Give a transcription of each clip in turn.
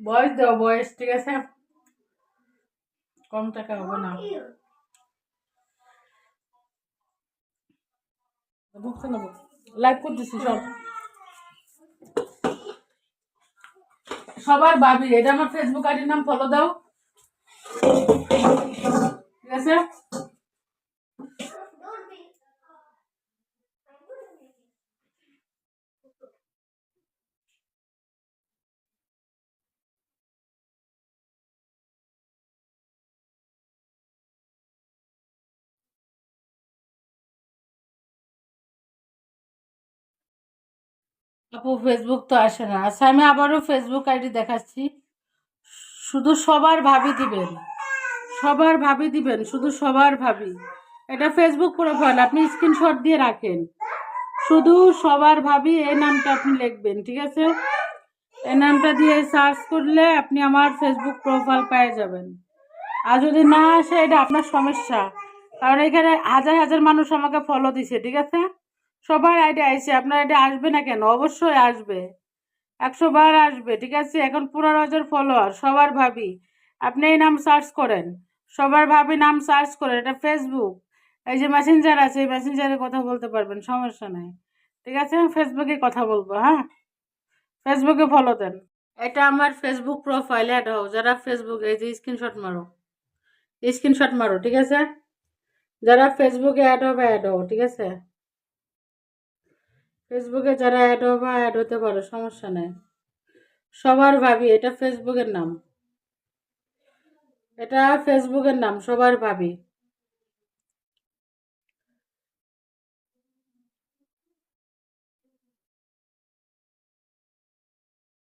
বয়স দাও, বয়স, ঠিক আছে? কম টাকা হবে না। ভুগছে না লাইক করতেছি, সব। সবার ভাবি এটা আমার ফেসবুক আইডির নাম ফলো দাও ঠিক আছে আপু ফেসবুক তো আসে না। আচ্ছা আমি আবারও ফেসবুক আইডি দেখাচ্ছি। শুধু সবার ভাবি দিবেন। সবার ভাবি দিবেন, শুধু সবার ভাবি। এটা ফেসবুক প্রোফাইল আপনি স্ক্রিনশট দিয়ে রাখেন। শুধু সবার ভাবি এই নামটা আপনি লিখবেন, ঠিক আছে? এই নামটা দিয়ে সার্চ করলে আপনি আমার ফেসবুক প্রোফাইল পেয়ে যাবেন। আর যদি না আসে, এটা আপনার সমস্যা। কারণ এখানে হাজার হাজার মানুষ আমাকে ফলো দিছে, ঠিক আছে? সবার আইডি আইসে আপনার আইডি আসবে না কেন? অবশ্যই আসবে। একশো বার আসবে, ঠিক আছে? এখন পনেরো হাজার ফলোয়ার সবার ভাবি। আপনি এই নাম সার্চ করেন। সবার ভাবি নাম সার্চ করেন। এটা ফেসবুক এই যে মেসেঞ্জার আছে, এই মেসেঞ্জারে কথা বলতে পারবেন, সমস্যা নেই। ঠিক আছে? আমি ফেসবুকে কথা বলব হ্যাঁ? ফেসবুকে ফলো দেন। এটা আমার ফেসবুক প্রোফাইল অ্যাড হও। যারা ফেসবুকে এই যে স্ক্রিনশট মারো। স্ক্রিনশট মারো, ঠিক আছে? যারা ফেসবুকে অ্যাড হবে অ্যাড হও, ঠিক আছে? ফেসবুকে যারা অ্যাড হবে অ্যাড হতে পারো, সমস্যা নেই। সবার ভাবি, এটা ফেসবুকের নাম। এটা ফেসবুকের নাম, সবার ভাবি।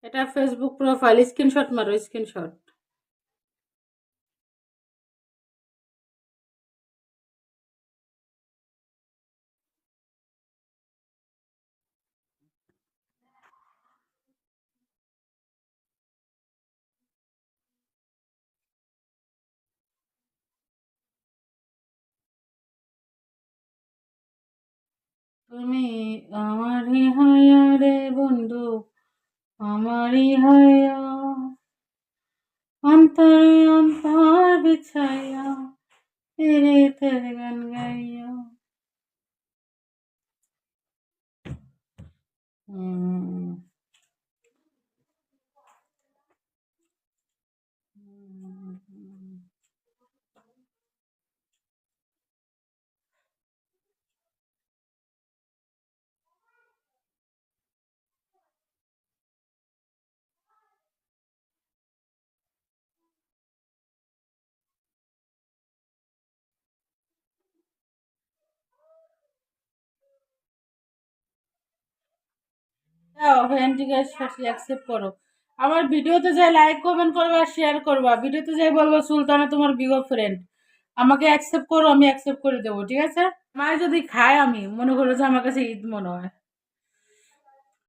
এটা ফেসবুক প্রোফাইল স্ক্রিনশট মারো স্ক্রিনশট তুমি আমারই হায়া রে বন্ধু আমারই হায়া অন্তরে অন্তর বিছাইয়া পীড়িতের গান গাইয়া। অ্যাকসেপ্ট করো। আমার ভিডিওতে যাই লাইক কমেন্ট করবা আর শেয়ার করবা। ভিডিওতে যাই বলব, সুলতানা তোমার বিগো ফ্রেন্ড আমাকে অ্যাকসেপ্ট করো, আমি অ্যাকসেপ্ট করে দেবো, ঠিক আছে? মায় যদি খায় আমি, মনে করো যে আমার কাছে ঈদ মনে হয়।